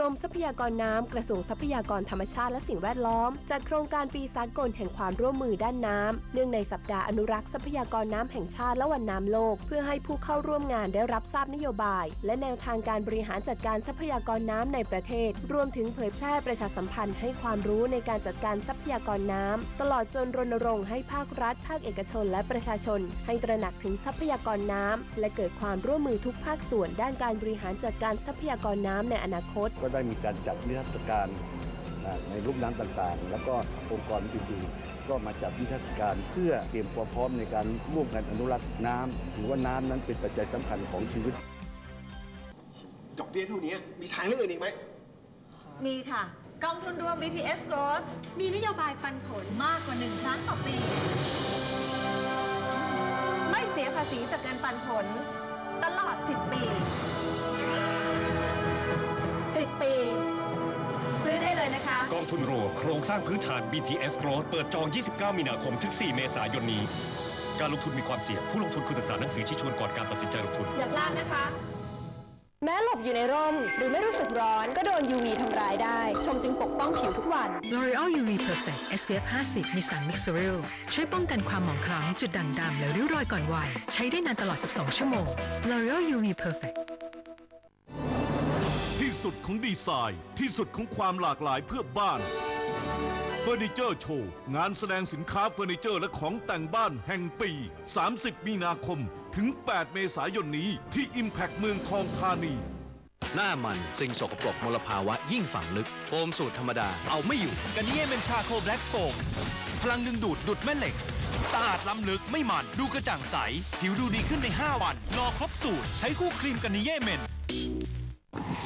รมทรัพยากรน้ำกระทรวงทรัพยากรธรรมชาติและสิ่งแวดล้อม จัดโครงการปีสากลแห่งความร่วมมือด้านน้ำเนื่องในสัปดาห์อนุรักษ์ทรัพยากรน้ำแห่งชาติและวันน้ำโลก เพื่อให้ผู้เข้าร่วมงานได้รับทราบนโยบาย และแนวทางการบริหารจัดการทรัพยากรน้ำในประเทศ รวมถึงเผยแพร่ประชาสัมพันธ์ให้ความรู้ในการจัดการทรัพยากรน้ำตลอดจนรณรงค์ให้ภาครัฐ ภาคเอกชน และประชาชน ให้ตระหนักถึงทรัพยากรน้ำและเกิดความร่วมมือทุกภาคส่วนด้านการบริหารจัดการทรัพยากรน้ำในอนาคตได้มีการจัดนิทรรศการอ่าในรูปน้ำต่างๆ แล้วก็องค์กรอื่นๆ ก็มาจัดนิทรรศการเพื่อเตรียมความพร้อมในการร่วมกันอนุรักษ์น้ำถือว่าน้ำนั้นเป็นปัจจัยสำคัญของชีวิต ดอกเบี้ยเท่านี้มีทางเลือกอื่นอีกไหม มีค่ะ กองทุนรวม BTS Growth มีนโยบายปันผลมากกว่า 1 ครั้งต่อปี ไม่เสียภาษีจากเงินปันผล ตลอด 10 ปี ทุนรวมโครงสร้างพื้นฐาน BTS Growth เปิดจอง 29 มีนาคม ถึง 4 เมษายนนี้ การลงทุนมีความเสี่ยง ผู้ลงทุนควรศึกษาหนังสือชี้ชวนก่อนการตัดสินใจลงทุน อย่าพลาดนะคะ แม้หลบอยู่ในร่ม หรือไม่รู้สึกร้อนก็โดน UV ทำร้ายได้ ชมจึงปกป้องผิวทุกวัน L'Oreal UV Perfect SPF 50 มีสาร Mixeril ช่วยป้องกันความหมองคล้ำจุดด่างดำและริ้วรอยก่อนวัยใช้ได้นานตลอด 12 ชั่วโมง L'Oreal UV Perfect ที่ สุดของดีไซน์ ที่สุดของความหลากหลายเพื่อบ้านเฟอร์นิเจอร์โชว์งานแสดงสินค้าเฟอร์นิเจอร์และของแต่งบ้านแห่งปี 30 มีนาคมถึง 8 เมษายนนี้ที่ Impact เมืองทองธานี หน้ามันสิ่งสกปรกมลภาวะยิ่งฝังลึกโฟมสูตรธรรมดาเอาไม่อยู่กันนี่เป็นชาโคแบล็กโฟมพลังดึงดูดดุดแม่เหล็กสะอาดล้ำลึกไม่มันดูกระจ่างใส ผิวดูดีขึ้นใน 5 วันรอครบสูตร ใช้คู่ครีมกันนิเย่เมน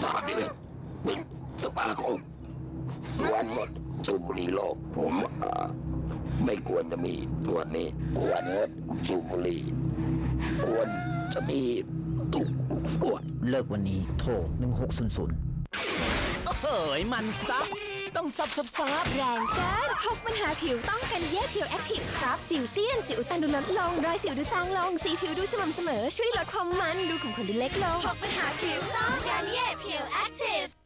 สามเดือนเป็นสมาคมวันหมดสูบบุหรี่โลก ผมอ่าไม่ควรจะมีตัวนี้ ควรงดสูบบุหรี่ควรจะมีทุกพวกเลิกวันนี้โทร 1600เฮ้ยมันซับ ต้องซับซับซับแรงเกินพกปัญหาผิวต้องกันเย่ผิวแอคทีฟสครับสิวเซียน สิวอุดตันดูลดลง รอยสิวดูจางลง สีผิวดูสม่ำเสมอ ช่วยลดความมัน ดูขุ่นขนดูเล็กลงพกปัญหาผิวต้องกันเย่ผิวแอคทีฟ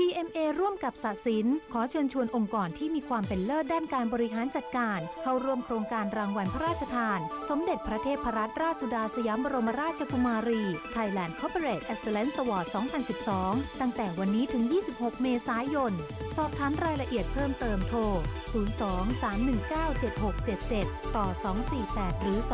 TMA ร่วมกับสศิลขอเชิญชวนองค์กรที่มีความเป็นเลิศด้านการบริหารจัดการ เข้าร่วมโครงการรางวัลพระราชทาน สมเด็จพระเทพรัตนราชสุดาสยามบรมราชกุมารี Thailand Corporate Excellence Award 2012 ตั้งแต่วันนี้ถึง 26 เมษายน สอบถามรายละเอียดเพิ่มเติมโทร 02-319-7677 ต่อ 248 หรือ 209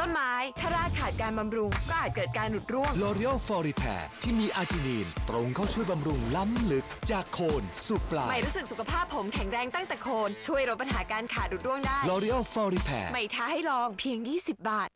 ต้นไม้ ถ้ารากขาดการบำรุง ก็อาจเกิดการหลุดร่วง L'Oreal For Repair ที่มีอาร์จินีน ตรงเข้าช่วยบำรุงล้ำลึก จากโคนสู่ปลายไม่รู้สึกสุขภาพผมแข็งแรงตั้งแต่โคน ช่วยลดปัญหาการขาดหลุดร่วงได้ L'Oreal For Repair ไม่ท้าให้ลองเพียง 20 บาท